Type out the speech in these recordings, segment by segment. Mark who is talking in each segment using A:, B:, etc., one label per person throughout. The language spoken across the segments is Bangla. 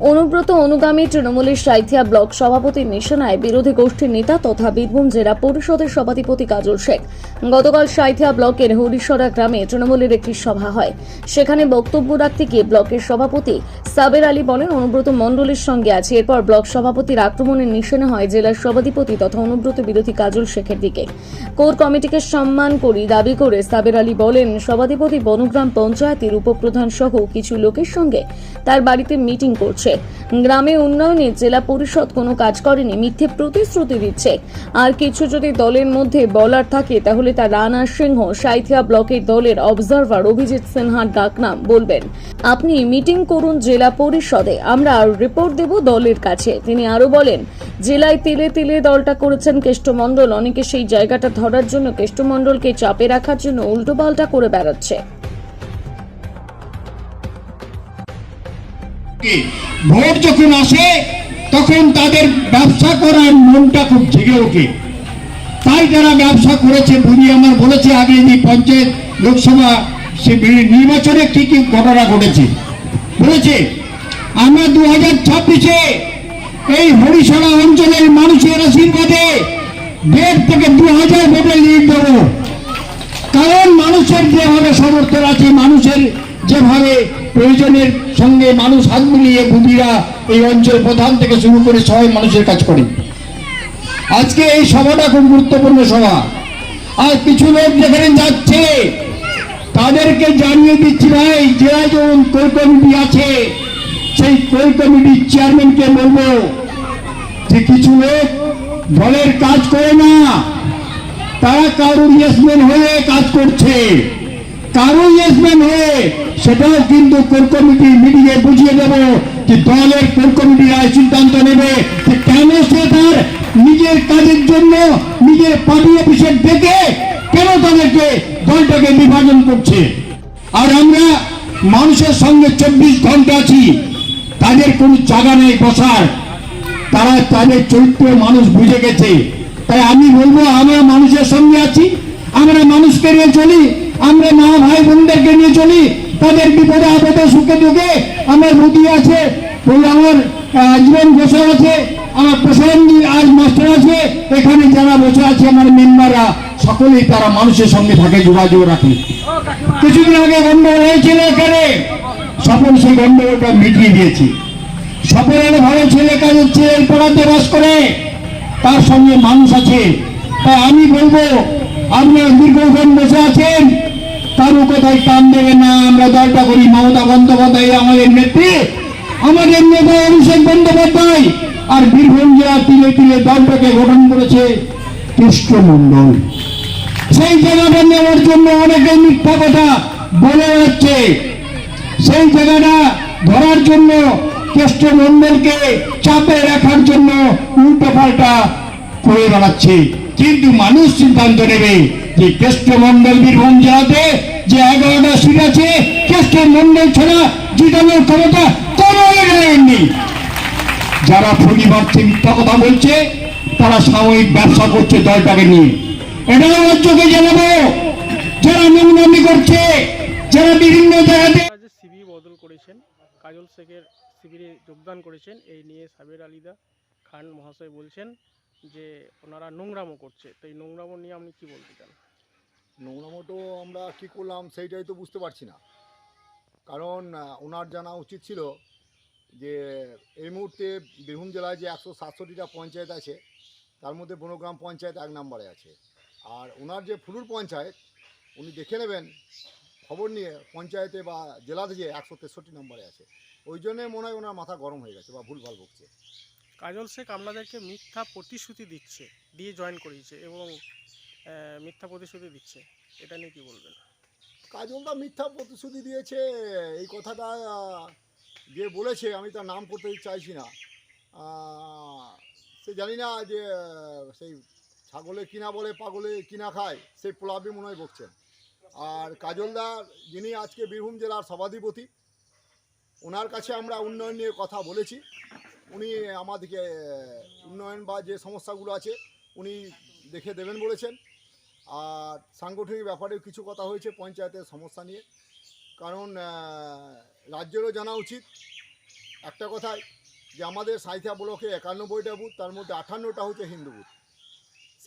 A: অনুব্রত অনুগামী তৃণমূলের সাইথিয়া ব্লক সভাপতি নিশানায় বিরোধী গোষ্ঠীর নেতা তথা বীরভূম জেলা পরিষদের সভাধিপতি কাজল শেখ। গতকাল সাইথিয়া ব্লকের হরিশরা গ্রামে তৃণমূলের একটি সভা হয়। সেখানে বক্তব্য রাখতে গিয়ে ব্লকের সভাপতি সাবের আলী বলেন, অনুব্রত মণ্ডলের সঙ্গে আছে। এরপর ব্লক সভাপতির আক্রমণের নিশানা হয় জেলার সভাধিপতি তথা অনুব্রত বিরোধী কাজল শেখের দিকে। কোর কমিটিকে সম্মান করি, দাবি করে সাবের আলী বলেন, সভাধিপতি বনগ্রাম পঞ্চায়েতের উপপ্রধান সহ কিছু লোকের সঙ্গে তার বাড়িতে মিটিং করছে। গ্রামে উন্নয়নে জেলা পরিষদ কোনো কাজ করেনি, মিথ্যে প্রতিশ্রুতি দিচ্ছে। আর কিছু যদি দলের মধ্যে বলার থাকে, তাহলে তা রানা সিংহ, সাইথিয়া ব্লকের দলের অবজারভার অভিজিৎ সিনহার ডাকনাম বলবেন। আপনি মিটিং করুন, জেলা পরিষদে আমরা রিপোর্ট দেব দলের কাছে। তিনি আরও বলেন, জেলায় তিলে তিলে দলটা করেছেন কেষ্টমণ্ডল। অনেকে সেই জায়গাটা ধরার জন্য কেষ্টমণ্ডলকে চাপে রাখার জন্য উল্টোপাল্টা করে বেড়াচ্ছে।
B: ভোট যখন আসে, তখন তাদের ব্যবসা করার মনটা খুব জেগে ওঠে। তাই যারা ব্যবসা করেছে বুঝি আমার বলেছে আগে যে পঞ্চায়েত লোকসভা সে নির্বাচনে কি কি ঘটনা ঘটেছে। বলেছে আমরা দু হাজার ছাব্বিশে এই হরিশালা অঞ্চলের মানুষের আশীর্বাদে দেড় থেকে দু হাজার ভোটে লিড দেবো। কারণ মানুষের যেভাবে সমর্থন আছে, মানুষের যেভাবে প্রয়োজনের সঙ্গে মানুষ হাত মিলিয়ে বুদ্ধিরা এই অঞ্চল প্রধান থেকে শুরু করে সবাই মানুষের কাজ করে। আজকে এই সভাটা খুব গুরুত্বপূর্ণ সভা। আর কিছু লোক যেখানে যাচ্ছে, তাদেরকে জানিয়ে দিচ্ছি ভাই যেমন কোর কমিটি আছে। সেই কোর কমিটির চেয়ারম্যানকে বলব যে কিছু লোক দলের কাজ করে না, তারা কারোর ইয়েসম্যান হয়ে কাজ করছে। কারও ইয়েসম্যান হয়ে সেটাও কিন্তু কোর কমিটি মিটিংয়ে বুঝিয়ে দেব যে দলের কোর কমিটি রায় সিদ্ধান্ত নেবে যে কেন সে তার নিজের কাজের জন্য নিজের পার্টি অফিসের ডেকে কেন তাদেরকে দলটাকে বিভাজন করছে। আর আমরা মানুষের সঙ্গে চব্বিশ ঘণ্টা আছি। তাদের কোনো জায়গা নেই বসার। তারা তাদের চরিত্র মানুষ বুঝে গেছে। তাই আমি বলব, আমরা মানুষের সঙ্গে আছি, আমরা মানুষকে নিয়ে চলি, আমরা মা, ভাই, বোনদেরকে নিয়ে চলি, তাদের বিপদে, আপদে, সুখে, দুঃখে। আমার রুটি আছে আমার জীবন বসে আছে, আমার প্রশান্ত আজ মাস্টার আছে, এখানে যারা বসে আছে আমার মেম্বাররা, সকলেই তারা মানুষের সঙ্গে থাকে, যোগাযোগ রাখে। কিছুদিন আগে গন্ডগোল হয়েছিল এখানে। সকল সেই গন্ডগোলটা মিটিয়ে দিয়েছি। সকলের ভালো ছেলে কাজ হচ্ছে এই পাড়াতে বাস করে। তার সঙ্গে মানুষ আছে। তাই আমি বলব, আপনারা দীর্ঘক্ষণ বসে আছেন। কারও কোথায় কান দেবে না, আমরা দলটা করি। মমতা বন্দ্যোপাধ্যায় আমাদের নেত্রী, আমাদের নেতা অভিষেক বন্দ্যোপাধ্যায়। আর বীরভূম জেলা তিলে তিলে দলটাকে গঠন করেছে কৃষ্ণমন্ডল সেই জায়গাটা নেওয়ার জন্য অনেকে মিথ্যা কথা বলে যাচ্ছে সেই জায়গাটা ধরার জন্য কেষ্টমন্ডলকে চাপে রাখার জন্য উল্টো পাল্টা করে বেড়াচ্ছে। কিন্তু মানুষ সিদ্ধান্ত নেবে যে কেষ্ট মন্ডল বীরভূম জেলাতে যে এগারোটা সিট আছে কেষ্ট মন্ডল ছাড়া জিতানোর ক্ষমতা কোনো নেই যারা পরিবারকে মিথ্যা কথা বলছে, তারা সাময়িক ব্যবসা করছে দলটাকে নিয়ে। এটাও রাজ্যকে জানাব যারা নোংরামি করছে, যারা বিভিন্ন জায়গাতে
C: করেছেন। কাজল শেখের শিবিরে যোগদান করেছেন। এই নিয়ে সাবের আলিদা খান মহাশয় বলছেন যে ওনারা নোংরামো করছে। তো এই নোংরামো নিয়ে আপনি কি বলতে চান?
D: নোংরামোটো আমরা কী করলাম সেইটাই তো বুঝতে পারছি না। কারণ ওনার জানা উচিত ছিল যে এই মুহূর্তে বীরভূম জেলায় যে একশো সাতষট্টিটা পঞ্চায়েত আছে, তার মধ্যে বনগ্রাম পঞ্চায়েত এক নম্বরে আছে। আর ওনার যে ফুলুর পঞ্চায়েত, উনি দেখে নেবেন খবর নিয়ে পঞ্চায়েতে বা জেলাতে যে একশো তেষট্টি নম্বরে আছে। ওই জন্যে মনে হয় ওনার মাথা গরম হয়ে গেছে বা ভুলভাল বকছে।
C: কাজল শেখ আপনাদেরকে মিথ্যা প্রতিশ্রুতি দিচ্ছে দিয়ে জয়েন করিয়েছে এবং মিথ্যা প্রতিশ্রুতি দিচ্ছে। এটা নিয়ে কি বলবেন?
D: কাজলদা মিথ্যা প্রতিশ্রুতি দিয়েছে এই কথাটা যে বলেছে আমি তার নাম করতে চাইছি না। সে জানি না যে সেই ছাগলে কিনা বলে পাগলে কিনা খায় সেই পোলাবি মনে হয় বকছেন আর কাজলদা যিনি আজকে বীরভূম জেলার সভাধিপতি ওনার কাছে আমরা উন্নয়ন নিয়ে কথা বলেছি। উনি আমাদেরকে, উন্নয়ন বা যে সমস্যাগুলো আছে, উনি দেখে দেবেন বলেছেন। আর সাংগঠনিক ব্যাপারেও কিছু কথা হয়েছে পঞ্চায়েতের সমস্যা নিয়ে। কারণ রাজ্যেরও জানা উচিত। একটা কথায় যে আমাদের সাঁইথিয়া ব্লকে একানব্বইটা বুথ, তার মধ্যে আঠান্নটা হচ্ছে হিন্দু বুথ।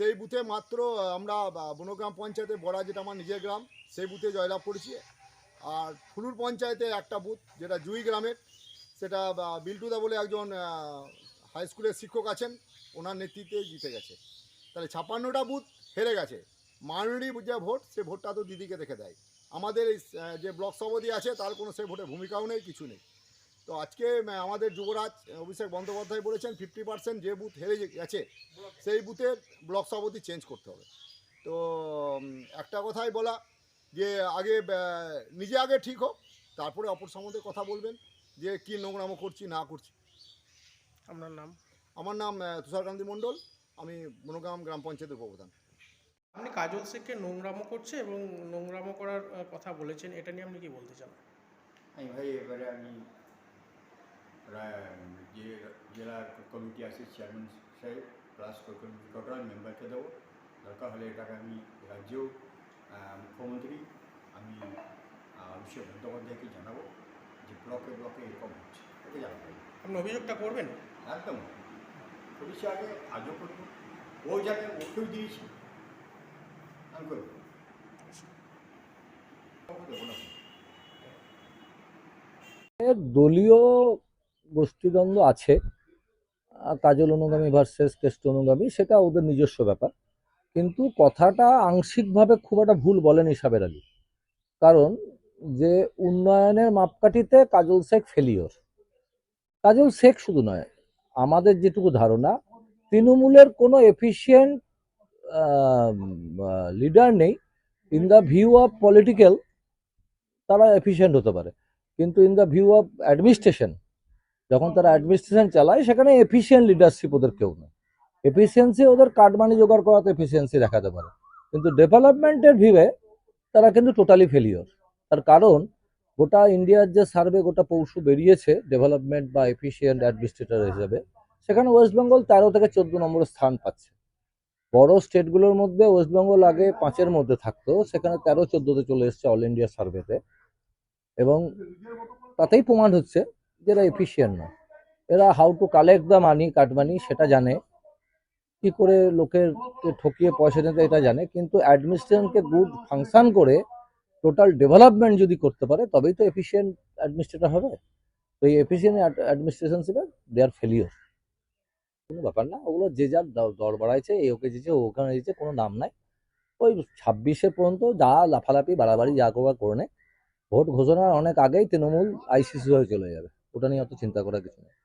D: সেই বুথে মাত্র আমরা বনগ্রাম পঞ্চায়েতে বড়া, যেটা আমার নিজের গ্রাম, সেই বুথে জয়লাভ করেছি। আর ফুলুর পঞ্চায়েতে একটা বুথ, যেটা জুই গ্রামের, সেটা বিল্টুদা বলে একজন হাই স্কুলের শিক্ষক আছেন, ওনার নেতৃত্বে জিতে গেছে। তাহলে ছাপ্পান্নটা বুথ হেরে গেছে। মাইনরি যে ভোট, সে ভোটটা তো দিদিকে দেখে দেয়। আমাদের এই যে ব্লক সভাপতি আছে, তার কোনো সে ভোটে ভূমিকাও নেই, কিছু নেই। তো আজকে আমাদের যুবরাজ অভিষেক বন্দ্যোপাধ্যায় বলেছেন ফিফটি পার্সেন্ট যে বুথ হেরে যে- গেছে সেই বুথের ব্লক সভাপতি চেঞ্জ করতে হবে। তো একটা কথাই বলা যে আগে নিজে আগে ঠিক হোক তারপরে অপর সম্বন্ধে কথা বলবেন যে কী নোংরামো করছি না করছি।
C: আপনার নাম?
D: আমার নাম তুষারকান্তি মণ্ডল আমি বনগ্রাম গ্রাম পঞ্চায়েতের উপপ্রধান।
C: আপনি কাজল শেখকে নোংরামো করছে এবং নোংরামো করার কথা বলেছেন এটা নিয়ে আপনি কি বলতে চান?
E: আমি ভাই এবারে আমি যে জেলা কমিটি আছে চেয়ারম্যান সাহেব প্লাস টোটাল মেম্বারকে দেবো। দরকার হলে এটাকে আমি রাজ্যেও মুখ্যমন্ত্রী আমি অভিষেক বন্দ্যোপাধ্যায়কে জানাব যে ব্লকে ব্লকে এরকম হচ্ছে। জানাব।
C: আপনি অভিযোগটা করবেন?
E: একদম। করেছি আগে আজও করব। ও জানে ওকেও দিয়েছি। আমি করব। দেবো না।
F: দলীয় গোষ্ঠীদ্বন্দ্ব আছে কাজল অনুগামী ভার্সেস কেষ্ট অনুগামী, সেটা ওদের নিজস্ব ব্যাপার। কিন্তু কথাটা আংশিকভাবে খুব একটা ভুল বলেনি সাবের আলী। কারণ যে উন্নয়নের মাপকাঠিতে কাজল শেখ ফেলিওর কাজল শেখ শুধু নয়, আমাদের যেটুকু ধারণা, তৃণমূলের কোনো এফিসিয়েন্ট লিডার নেই। In the view of political তারা এফিসিয়েন্ট হতে পারে। কিন্তু in the view of administration যখন তারা অ্যাডমিনিস্ট্রেশন চালায়, সেখানে এফিসিয়েন্ট লিডারশিপ ওদের কেউ নেই। এফিসিয়েন্সি ওদের কাটমানি জোগাড় করাতে এফিসিয়েন্সি দেখাতে পারে। কিন্তু ডেভেলপমেন্টের ভিউয়ে তারা কিন্তু টোটালি ফেলিওর তার কারণ, গোটা ইন্ডিয়ার যে সার্ভে গোটা পৌষু বেরিয়েছে ডেভেলপমেন্ট বা এফিসিয়েন্ট অ্যাডমিনিস্ট্রেটর হিসেবে, সেখানে ওয়েস্ট বেঙ্গল তেরো থেকে চোদ্দ নম্বর স্থান পাচ্ছে। বড় স্টেটগুলোর মধ্যে ওয়েস্ট বেঙ্গল আগে পাঁচের মধ্যে থাকতো, সেখানে তেরো, চোদ্দোতে চলে এসছে অল ইন্ডিয়া সার্ভেতে এবং তাতেই প্রমাণ হচ্ছে যে এরা এফিসিয়েন্ট নয়। এরা how to collect the money cut money সেটা জানে। কি করে লোকের ঠকিয়ে পয়সা নিতে এটা জানে। কিন্তু অ্যাডমিনিস্ট্রেশনকে গুড ফাংশন করে টোটাল ডেভেলপমেন্ট যদি করতে পারে, তবেই তো এফিসিয়েন্ট অ্যাডমিনিস্ট্রেটর হবে। তো এই এফিসিয়েন্ট অ্যাডমিনিস্ট্রেশন হিসেবে দে আর ফেলিওর কোনো ব্যাপার না, ওগুলো যে যার দর বাড়াইছে এ ওকে ও ওখানে দিচ্ছে কোনো নাম নাই। ওই ছাব্বিশে পর্যন্ত যা লাফালাফি, বাড়াবাড়ি, যা করবার করে ভোট ঘোষণার অনেক আগেই তৃণমূল আইসিসি হয়ে চলে যাবে। ওটা নিয়ে অত চিন্তা করার কিছু নেই।